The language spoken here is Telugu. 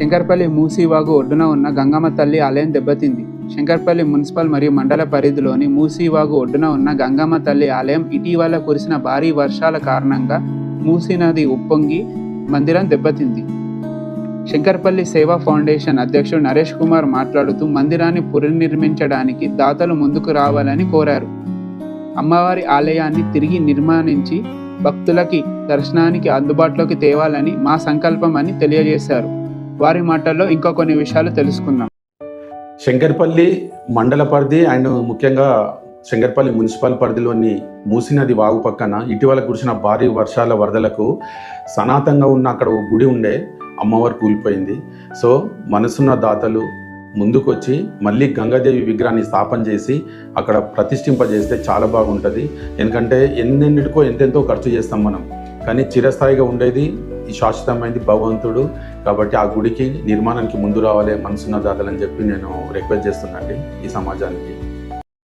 శంకర్పల్లి మూసీవాగు ఒడ్డున ఉన్న గంగమ్మ తల్లి ఆలయం దెబ్బతింది. శంకర్పల్లి మున్సిపల్ మరియు మండల పరిధిలోని మూసీవాగు ఒడ్డున ఉన్న గంగమ్మ తల్లి ఆలయం ఇటీవల కురిసిన భారీ వర్షాల కారణంగా మూసీ నది ఉప్పొంగి మందిరం దెబ్బతింది. శంకర్పల్లి సేవా ఫౌండేషన్ అధ్యక్షుడు నరేష్ కుమార్ మాట్లాడుతూ మందిరాన్ని పునర్నిర్మించడానికి దాతలు ముందుకు రావాలని కోరారు. అమ్మవారి ఆలయాన్ని తిరిగి నిర్మాణించి భక్తులకి దర్శనానికి అందుబాటులోకి తేవాలని మా సంకల్పం అని తెలియజేశారు. వారి మాటల్లో ఇంకా కొన్ని విషయాలు తెలుసుకుందాం. శంకర్పల్లి మండల పరిధి అండ్ ముఖ్యంగా శంకర్పల్లి మున్సిపల్ పరిధిలోని మూసినది వాగు పక్కన ఇటీవల కురిసిన భారీ వర్షాల వరదలకు సనాతంగా ఉన్న అక్కడ ఒక గుడి ఉండే అమ్మవారు కూలిపోయింది. సో మనసున్న దాతలు ముందుకొచ్చి మళ్ళీ గంగాదేవి విగ్రహాన్ని స్థాపన చేసి అక్కడ ప్రతిష్ఠింపజేస్తే చాలా బాగుంటుంది. ఎందుకంటే ఎన్నెన్నిటికో ఎంతెంతో ఖర్చు చేస్తాం మనం. కానీ చిరస్థాయిగా ఉండేది శాశ్వతమైంది భగవంతుడు కాబట్టి ఆ గుడికి నిర్మాణానికి ముందు రావాలి మనసున్న దాతలని చెప్పి నేను రిక్వెస్ట్ చేస్తున్నానండి ఈ సమాజానికి.